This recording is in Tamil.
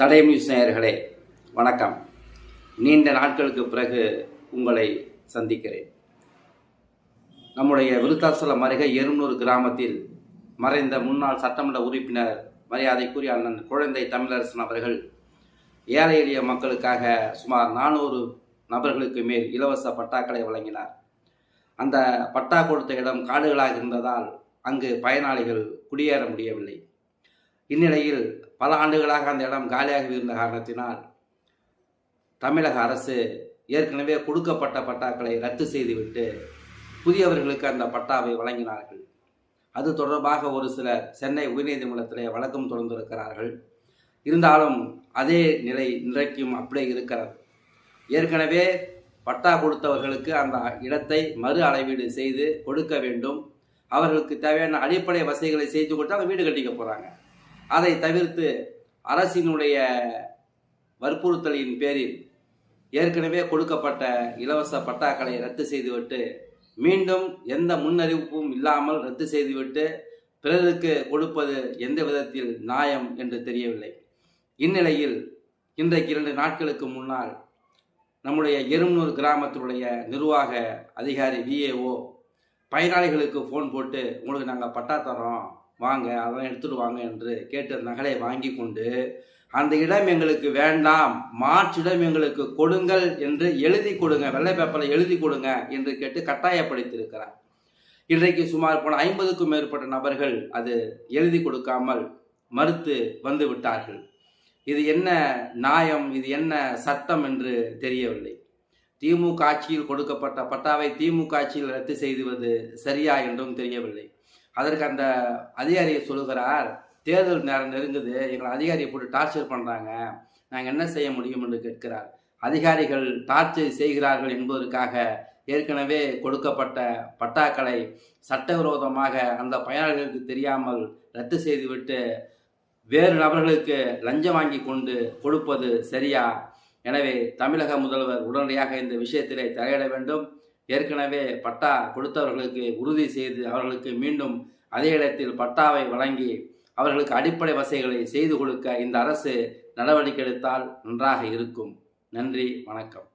தடை நியூஸ் நேயர்களே வணக்கம். நீண்ட நாட்களுக்கு பிறகு உங்களை சந்திக்கிறேன். நம்முடைய விருத்தாசலம் அருகே எருநூறு கிராமத்தில் மறைந்த முன்னாள் சட்டமன்ற உறுப்பினர் மரியாதைக்குரிய அண்ணன் குழந்தை தமிழரசன் அவர்கள் ஏழை எளிய மக்களுக்காக சுமார் நானூறு நபர்களுக்கு மேல் இலவச பட்டாக்களை வழங்கினார். அந்த பட்டா கொடுத்த இடம் காடுகளாக இருந்ததால் அங்கு பயனாளிகள் குடியேற முடியவில்லை. இந்நிலையில் பல ஆண்டுகளாக அந்த இடம் காலியாக இருந்த காரணத்தினால் தமிழக அரசு ஏற்கனவே கொடுக்கப்பட்ட பட்டாக்களை ரத்து செய்துவிட்டு புதியவர்களுக்கு அந்த பட்டாவை வழங்கினார்கள். அது தொடர்பாக ஒரு சிலர் சென்னை உயர்நீதிமன்றத்திலே வழக்கம் தொடர்ந்திருக்கிறார்கள். இருந்தாலும் அதே நிலை இன்றைக்கும் அப்படியே இருக்கிறது. ஏற்கனவே பட்டா கொடுத்தவர்களுக்கு அந்த இடத்தை மறு அளவீடு செய்து கொடுக்க வேண்டும். அவர்களுக்கு தேவையான அடிப்படை வசதிகளை செய்து கொடுத்து அவங்க வீடு கட்டிக்க போகிறாங்க அதை தவிர்த்து அரசினுடைய வற்புறுத்தலின் பேரில் ஏற்கனவே கொடுக்கப்பட்ட இலவச பட்டாக்களை ரத்து செய்துவிட்டு மீண்டும் எந்த முன்னறிவிப்பும் இல்லாமல் ரத்து செய்துவிட்டு பிறருக்கு கொடுப்பது எந்த விதத்தில் நியாயம் என்று தெரியவில்லை. இந்நிலையில் இன்றைக்கு இரண்டு நாட்களுக்கு முன்னால் நம்முடைய எருமனூர் கிராமத்தினுடைய நிர்வாக அதிகாரி விஏஓ பயனாளிகளுக்கு ஃபோன் போட்டு உங்களுக்கு நாங்கள் பட்டா தரோம் வாங்க அதெல்லாம் எடுத்துட்டு வாங்க என்று கேட்டு நகலை வாங்கி கொண்டு அந்த இடம் எங்களுக்கு வேண்டாம் மாற்றிடம் எங்களுக்கு கொடுங்கள் என்று எழுதி கொடுங்க வெள்ளை பேப்பரில் எழுதி கொடுங்க என்று கேட்டு கட்டாயப்படுத்தியிருக்கிறார். இன்றைக்கு சுமார் போன ஐம்பதுக்கும் மேற்பட்ட நபர்கள் அது எழுதி கொடுக்காமல் மறுத்து வந்து விட்டார்கள். இது என்ன நியாயம் இது என்ன சட்டம் என்று தெரியவில்லை. திமுக ஆட்சியில் கொடுக்கப்பட்ட பட்டாவை திமுக ஆட்சியில் ரத்து செய்துவது சரியா என்றும் தெரியவில்லை. அதற்கு அந்த அதிகாரி சொல்லுகிறார் தேர்தல் நேரம் நெருங்குது எங்களை அதிகாரியை போட்டு டார்ச்சர் பண்ணுறாங்க நாங்கள் என்ன செய்ய முடியும்? என்று கேட்கிறார். அதிகாரிகள் டார்ச்சர் செய்கிறார்கள் என்பதற்காக ஏற்கனவே கொடுக்கப்பட்ட பட்டாக்களை சட்டவிரோதமாக அந்த பயனாளிகளுக்கு தெரியாமல் ரத்து செய்துவிட்டு வேறு நபர்களுக்கு லஞ்சம் வாங்கி கொண்டு கொடுப்பது சரியா? எனவே தமிழக முதல்வர் உடனடியாக இந்த விஷயத்திலே தலையிட வேண்டும். ஏற்கனவே பட்டா கொடுத்தவர்களுக்கு உறுதி செய்து அவர்களுக்கு மீண்டும் அதே இடத்தில் பட்டாவை வழங்கி அவர்களுக்கு அடிப்படை வசதிகளை செய்து கொடுக்க இந்த அரசு நடவடிக்கை எடுத்தால் நன்றாக இருக்கும். நன்றி வணக்கம்.